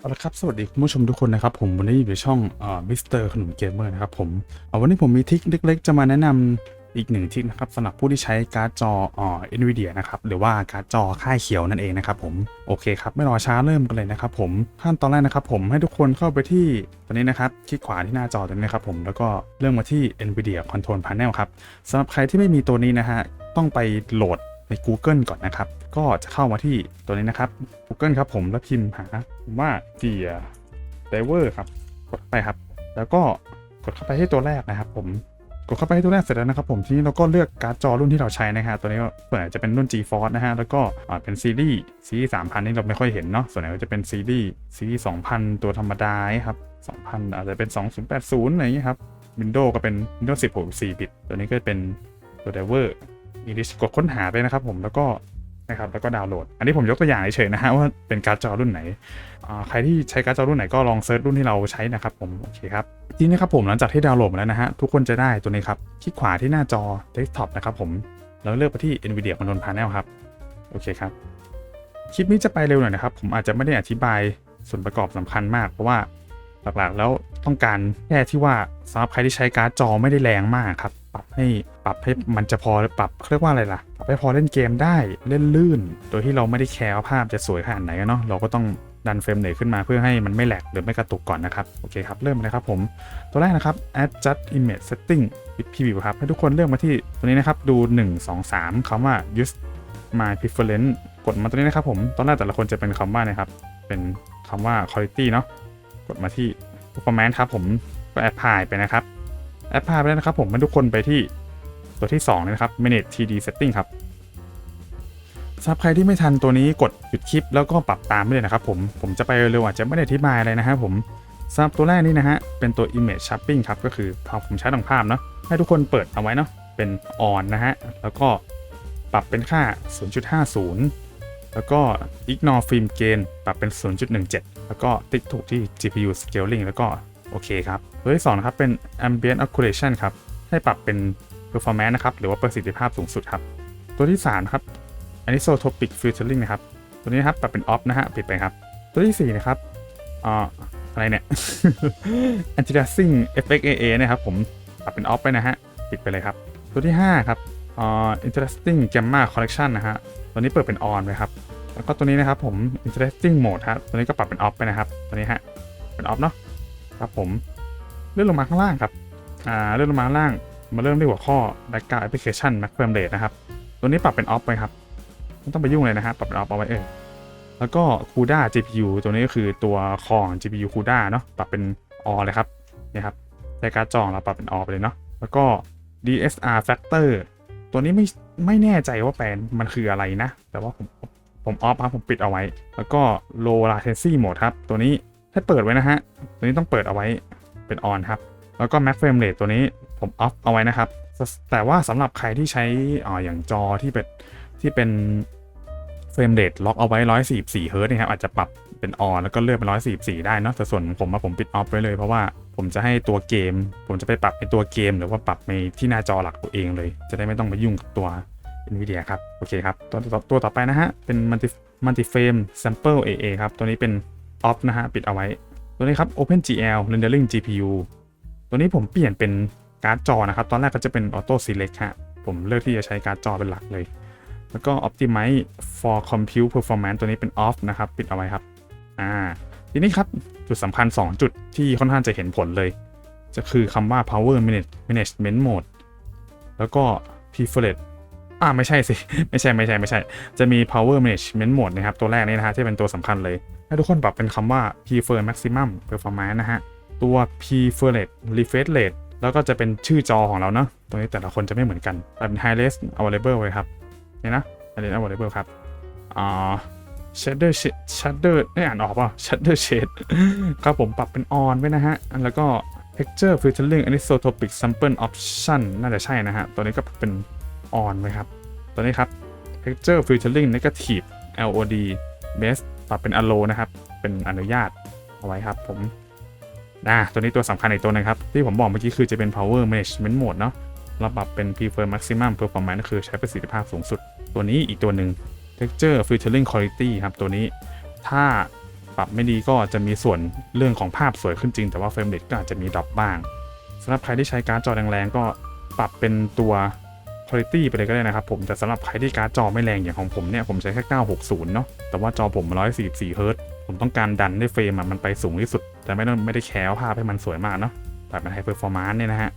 เอาละครับ สวัสดีคุณผู้ชมทุกคนนะครับ ผมวันนี้อยู่ในช่องมิสเตอร์ขนมเกมเมอร์นะครับผมเอาวันนี้ผมมีทิคเล็ก ๆ จะมาแนะนำอีกหนึ่งทิคนะครับสำหรับผู้ที่ใช้การ์ดจอเอ่อ NVIDIA นะครับหรือว่าการ์ดจอค่ายเขียวนั่นเองนะครับผมโอเคครับไม่รอช้าเริ่มกันเลยนะครับผมขั้นตอนแรกนะครับผมให้ทุกคนเข้าไปที่ตัวนี้นะครับคลิกขวาที่หน้าจอตรงนี้นครับผมแล้วก็เริ่มมาที่ NVIDIA Control Panel ครับสำหรับใครที่ไม่มีตัวนี้นะฮะต้องไปโหลด ใน Google ก่อนนะครับ ก็จะเข้ามาที่ตัวนี้นะครับ Google ครับผมแล้วพิมพ์หาว่า Dia Diver ครับ กดไปครับ แล้วก็กดเข้าไปที่ตัวแรกนะครับ ผมกดเข้าไปที่ตัวแรกเสร็จแล้วนะครับผมทีนี้เราก็เลือกการ์ดจอรุ่นที่เราใช้นะฮะตัวนี้ก็ส่วนใหญ่จะเป็นรุ่น GeForce นะฮะแล้วก็เป็นซีรีส์ซีรีส์3,000นี่เราไม่ค่อยเห็นเนาะส่วนใหญ่ก็จะเป็นซีรีส์ซีรีส์2,000ตัวธรรมดาครับ2,000อาจจะเป็น2080อะไรอย่างเงี้ยครับ Windows ก็เป็น Windows 10 64บิตตัวนี้ก็เป็นตัว Diver English กดค้นหาไปนะครับผมแล้วก็นะครับแล้วก็ดาวน์โหลด อันนี้ผมยกตัวอย่างเฉยๆนะฮะว่าเป็นการ์ดจอรุ่นไหน ใครที่ใช้การ์ดจอรุ่นไหนก็ลองเซิร์ชรุ่นที่เราใช้นะครับผม โอเคครับ ทีนี้ครับผมหลังจากที่ดาวน์โหลดมาแล้วนะฮะ ทุกคนจะได้ตัวนี้ครับ คลิกขวาที่หน้าจอเดสก์ท็อปนะครับผม แล้วเลือกไปที่ NVIDIA Control Panel ครับ โอเคครับ คลิปนี้จะไปเร็วหน่อยนะครับ ผมอาจจะไม่ได้อธิบายส่วนประกอบสำคัญมาก เพราะว่าหลักๆแล้วต้องการแค่ที่ว่าสำหรับใครที่ใช้การ์ดจอไม่ได้แรงมากครับ ปรับให้ปรับให้มันจะพอปรับเรียกว่าอะไรล่ะปรับให้พอเล่นเกมได้เล่นลื่น โดยที่เราไม่ได้แคร์ว่าภาพจะสวยขนาดไหนอะเนาะเราก็ต้องดันเฟรมเรทขึ้นมาเพื่อให้มันไม่แหลกหรือไม่กระตุกก่อนนะครับ โอเคครับ เริ่มเลยครับผม ตัวแรกนะครับ adjust image setting preview ครับ ให้ทุกคนเลือกมาที่ตัวนี้นะครับ ดู 1 2 3คำว่า use my preference กดมาตัวนี้นะครับผม ตอนแรกแต่ละคนจะเป็นคำว่านะครับ เป็นคำว่า quality เนาะกดมาที่ performance ครับผมก็ apply ไปนะครับ apply ไปแล้วนะครับผมให้ทุกคนไปที่ตัวที่2เลยนะครับ manage td setting ครับสำหรับใครที่ไม่ทันตัวนี้กดหยุดคลิปแล้วก็ปรับตามไปเลยนะครับผมผมจะไปเร็วอาจจะไม่ได้อธิบายอะไรนะครับผมสำหรับตัวแรกนี่นะฮะเป็นตัว image sharpening ครับก็คือพอผมใช้ทางภาพเนาะให้ทุกคนเปิดเอาไว้เนาะเป็น on นะฮะแล้วก็ปรับเป็นค่า 0.50 แล้วก็ ignore film gain ปรับเป็น 0.17 แล้วก็ติ๊กถูกที่ GPU scaling แล้วก็ โอเคครับตัวที่สองนะครับเป็น ambient occlusion ครับ ให้ปรับเป็น performance นะครับ หรือว่าประสิทธิภาพสูงสุดครับ ตัวที่สามครับ anisotropic filtering นะครับ ตัวนี้ครับปรับเป็น off นะฮะปิดไปครับ ตัวที่ 4 นะครับอ่าอะไรเนี่ย anti aliasing FXAA นะครับผมปรับเป็น off ไปนะฮะปิดไปเลยครับ ตัวที่ 5 ครับอ่า interesting gamma collection นะฮะตัวนี้เปิดเป็น on ไปครับแล้วก็ตัวนี้นะครับผม interesting mode ครับตัวนี้ก็ปรับเป็น off ไปนะครับตัวนี้ฮะเป็น off เนาะ ครับผมเลื่อนลงมาข้างล่างครับอ่าเลื่อนลงมาข้างล่างมาเริ่มที่หัวข้อ background application max frame rate นะครับ ตัวนี้ปรับเป็น off ไปครับไม่ต้องไปยุ่งเลยนะครับปรับเป็นออฟเอาไว้เออแล้วก็ CUDA GPU ตัวนี้ก็คือตัวของ GPU CUDA เนาะปรับเป็นออเลยครับนี่ครับในการจองเราปรับเป็นออไปเลยเนาะแล้วก็ DSR factor ตัวนี้ไม่ไม่แน่ใจว่าแปลนมันคืออะไรนะ แต่ว่าผมผมออฟครับผมปิดเอาไว้ แล้วก็ low latency mode ครับ ตัวนี้ ให้เปิดไว้นะฮะ ตัวนี้ต้องเปิดเอาไว้เป็น on ครับ แล้วก็ max frame rate ตัวนี้ผมออฟเอาไว้นะครับ แต่ว่าสำหรับใครที่ใช้อ่อย่างจอที่เป็นที่เป็นเฟรมเรทล็อกเอาไว้144เฮิร์ตนะครับอาจจะปรับเป็นออนแล้วก็เลื่อนเป็น144 ได้เนาะแต่ส่วนผมมาผมปิดออฟไว้เลยเพราะว่าผมจะให้ตัวเกม ผมจะไปปรับในตัวเกม หรือว่าปรับในที่หน้าจอหลักตัวเองเลย จะได้ไม่ต้องมายุ่งกับตัว NVIDIA ครับ โอเคครับตัวตัวตัวต่อไปนะฮะ เป็น multi multi frame sample AA ครับ ตัวนี้เป็น off นะฮะ ปิดเอาไว้ ตัวนี้ครับ OpenGL rendering GPU ตัวนี้ผมเปลี่ยนเป็นการ์ดจอนะครับ ตอนแรกก็จะเป็น auto select ฮะ ผมเลือกที่จะใช้การ์ดจอเป็นหลักเลย แล้วก็ optimize for compute performance ตัวนี้เป็น off นะครับ ปิดเอาไว้ครับ อ่า ทีนี้ครับ จุดสำคัญ 2 จุดที่ค่อนข้างจะเห็นผลเลย จะคือคำว่า power Management mode แล้วก็ preferred อ่าไม่ใช่สิ ไม่ใช่ไม่ใช่ไม่ใช่ จะมี power management mode นะครับ ตัวแรกนี้นะฮะที่เป็นตัวสำคัญเลย ให้ทุกคนปรับเป็นคำว่า prefer maximum performance นะฮะ ตัว p r e f e r r e refresh rate แล้วก็จะเป็นชื่อจอของเราเนาะตัวนี้แต่ละคนจะไม่เหมือนกัน แต่เป็น high res available เลยครับเนี่ยนะอันนี้ available ครับอ่า shader shade shader ไม่อ่านออกป่ะ shader shade ครับผมปรับเป็น on ไว้นะฮะ แล้วก็ texture filtering anisotropic sample option น่าจะใช่นะฮะ ตัวนี้ก็เป็น on ไว้ครับ ตัวนี้ครับ texture filtering negative LOD base ปรับเป็น allow นะครับ เป็นอนุญาตเอาไว้ครับผมนะตัวนี้ตัวสำคัญอีกตัวนึงครับ ที่ผมบอกเมื่อกี้คือจะเป็น power management mode เนาะเราปรับเป็น prefer maximum performance ก็คือใช้ประสิทธิภาพสูงสุด ตัวนี้อีกตัวหนึ่ง texture filtering quality ครับตัวนี้ ถ้าปรับไม่ดีก็จะมีส่วนเรื่องของภาพสวยขึ้นจริง แต่ว่าเฟรมเรทก็อาจจะมีดรอปบ้างสำหรับใครที่ใช้การ์ดจอแรงๆก็ปรับเป็นตัว Quality ไปเลยก็ได้นะครับผมแต่สำหรับใครที่การ์ดจอไม่แรงอย่างของผมเนี่ยผมใช้แค่ 960 เนาะแต่ว่าจอผม 144เฮิร์ตผมต้องการดันให้เฟรมมันไปสูงที่สุด แต่ไม่ต้องไม่ได้แคร์ภาพให้มันสวยมากเนาะแบบมันไฮเปอร์ฟอร์มานซ์เนี่ยนะฮะ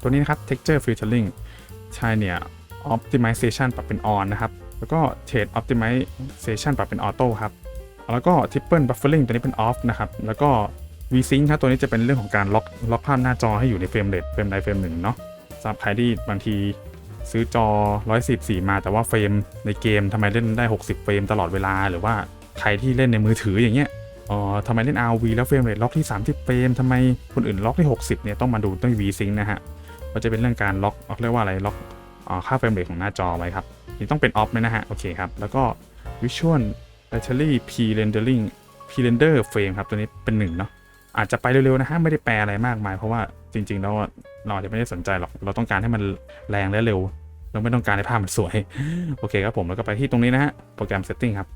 ตัวนี้นะครับ texture filtering ใช่เนี่ย optimization ปรับเป็น on นะครับแล้วก็ shade optimization ปรับเป็น auto ครับแล้วก็ triple buffering ตัวนี้เป็น off นะครับแล้วก็ v-sync ครับตัวนี้จะเป็นเรื่องของการล็อกล็อกภาพหน้าจอให้อยู่ในเฟรมเรทเฟรมใดเฟรมหนึ่งเนาะสำหรับใครที่บางที ซื้อจอ 114 มาแต่ว่าเฟรมในเกมทำไมเล่นได้ 60 เฟรมตลอดเวลา หรือว่าใครที่เล่นในมือถืออย่างเงี้ยอ๋อทำไมเล่น RV แล้วเฟรมเรทล็อกที่ 30 เฟรมทำไมคนอื่นล็อกที่ 60 เนี่ยต้องมาดูต้อง v-sync นะฮะก็จะเป็นเรื่องการล็อกเรียกว่าอะไรล็อกอ่าค่าเฟรมเรทของหน้าจอไว้ครับนี่ต้องเป็นออฟเลยนะฮะโอเคครับแล้วก็ Visual Battery P Rendering P Render Frame ครับตัวนี้เป็นหนึ่งเนาะ อาจจะไปเร็วๆนะฮะไม่ได้แปลอะไรมากมาย เพราะว่าจริง ๆ แล้วเราอาจจะไม่ได้สนใจหรอกเราต้องการให้มันแรงและเร็ว เราไม่ต้องการให้ภาพมันสวย โอเคครับผมแล้วก็ไปที่ตรงนี้นะฮะโปรแกรม Setting ครับ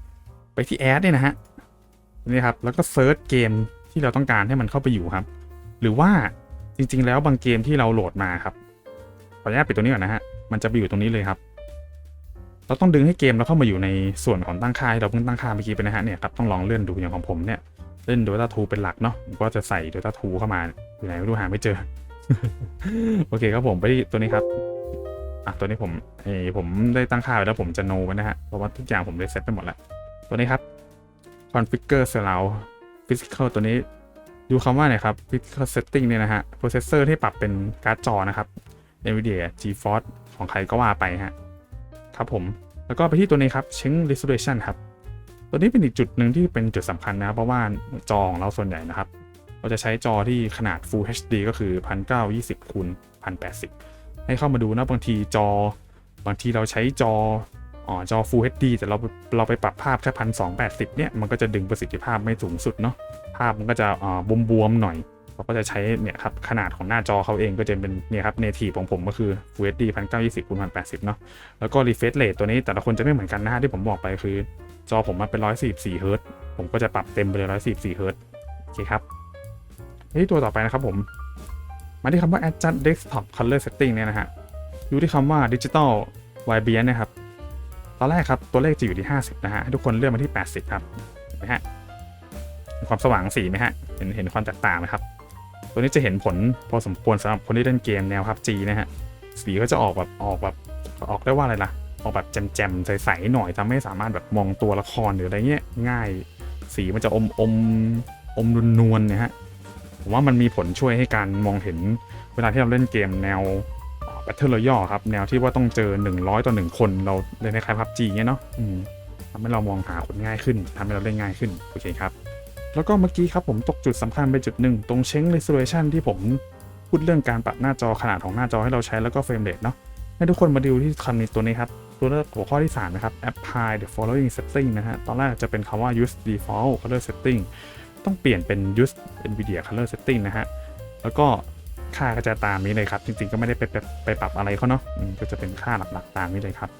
ไปที่ Add เนี่ยนะฮะนี่ครับแล้วก็ Search เกมที่เราต้องการให้มันเข้าไปอยู่ครับ หรือว่าจริง ๆ แล้วบางเกมที่เราโหลดมาครับขออนุญาตปิดตรงนี้ก่อนนะฮะมันจะไปอยู่ตรงนี้เลยครับ เราต้องดึงให้เกมเราเข้ามาอยู่ในส่วนของตั้งค่าที่เราเพิ่งตั้งค่าเมื่อกี้ไปนะฮะเนี่ยครับต้องลองเลื่อนดูอย่างของผมเนี่ย เล่น Dota 2 เป็นหลักเนาะผมก็จะใส่ Dota 2 เข้ามาอยู่ไหนไม่รู้หาไม่เจอ โอเคครับผมไปที่ตัวนี้ครับอะตัวนี้ผมเออผมได้ตั้งค่าไว้แล้วผมจะโนไว้นะฮะเพราะว่าทุกอย่างผมได้เซตไปหมดแล้ว ตัวนี้ครับ configure surround physical ตัวนี้ดูคำว่าเนี่ยครับ physical setting เนี่ยนะฮะ processor ที่ปรับเป็นการ์ดจอนะครับ NVIDIA GeForce ของใครก็ว่าไปฮะ ครับผม แล้วก็ไปที่ตัวนี้ครับ Change Resolution ครับ ตัวนี้เป็นอีกจุดหนึ่งที่เป็นจุดสำคัญนะ เพราะว่าจอของเราส่วนใหญ่นะครับ เราจะใช้จอที่ขนาด Full HD ก็คือ 1920คูณ1080 ให้เข้ามาดูนะบางทีจอบางทีเราใช้จออ๋อจอ Full HD แต่เราเราไปปรับภาพแค่1280เนี่ย มันก็จะดึงประสิทธิภาพไม่สูงสุดเนาะภาพมันก็จะอ่าบวมๆหน่อยเราก็จะใช้เนี่ยครับขนาดของหน้าจอเขาเองก็จะเป็นเนี่ยครับ native ของผมก็คือ Full HD 1920คูณ1080 เนาะแล้วก็ refresh rate ตัวนี้แต่ละคนจะไม่เหมือนกันนะฮะที่ผมบอกไปคือ จอผมมันเป็น 144เฮิร์ตผมก็จะปรับเต็มไปเลย 144เฮิร์ตโอเคครับที่ตัวต่อไปนะครับผม มาที่คำว่า adjust desktop color setting เนี่ยนะฮะ อยู่ที่คำว่า digital vibrance นะครับ ตอนแรกครับ ตัวเลขจะอยู่ที่ 50 นะฮะ ให้ทุกคนเลื่อนมาที่ 80 ครับเห็นไหมฮะความสว่างสีไหมฮะ เห็นเห็นความแตกต่างไหมครับ ตัวนี้จะเห็นผลพอสมควรสำหรับคนที่เล่นเกมแนวพับจีนะฮะ สีก็จะออกแบบออกแบบออกได้ว่าอะไรล่ะ ออกแบบแจ่มๆใสๆหน่อยทำให้สามารถแบบมองตัวละครหรืออะไรเงี้ยง่ายสีมันจะอมอมอมนวลๆเนี่ยฮะผมว่ามันมีผลช่วยให้การมองเห็นเวลาที่เราเล่นเกมแนว Battle Royale ครับ แนวที่ว่าต้องเจอ 100 ต่อ 1 คนเราเล่นในคล้ายพับจีเงี้ยเนาะทำให้เรามองหาคนง่ายขึ้นทำให้เราเล่นง่ายขึ้น โอเคครับ แล้วก็เมื่อกี้ครับผมตกจุดสำคัญไปจุดหนึ่งตรงเช้ง resolution ที่ผมพูดเรื่องการปรับหน้าจอขนาดของหน้าจอให้เราใช้แล้วก็เฟรมเรทเนาะให้ทุกคนมาดูที่คำนี้ตัวนี้ครับ ตัวเลือกหัวข้อที่ 3 นะครับ apply the following setting นะฮะ ตอนแรกจะเป็นคำว่า use default color setting ต้องเปลี่ยนเป็น use nvidia color setting นะฮะ แล้วก็ค่าก็จะตามนี้เลยครับ จริงๆ ก็ไม่ได้ไปไปไปปรับอะไรเขาเนาะก็จะเป็นค่าหลักๆตามนี้เลยครับ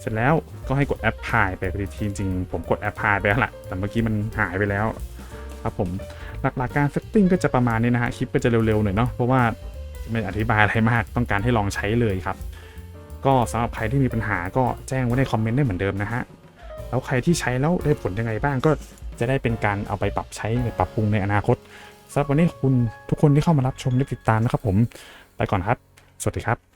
เสร็จแล้วก็ให้กด apply ไปทีจริงผมกด apply ไปแล้วแหละแต่เมื่อกี้มันหายไปแล้วครับผม หลักๆการ setting ก็จะประมาณนี้นะฮะ คลิปก็จะเร็วๆหน่อยเนาะ เพราะว่าไม่อธิบายอะไรมาก ต้องการให้ลองใช้เลยครับ ก็สำหรับใครที่มีปัญหาก็แจ้งไว้ในคอมเมนต์ได้เหมือนเดิมนะฮะ แล้วใครที่ใช้แล้วได้ผลยังไงบ้างก็จะได้เป็นการเอาไปปรับใช้ปรับปรุงในอนาคตสำหรับวันนี้ขอบคุณทุกคนที่เข้ามารับชมและติดตามนะครับผม ไปก่อนครับ สวัสดีครับ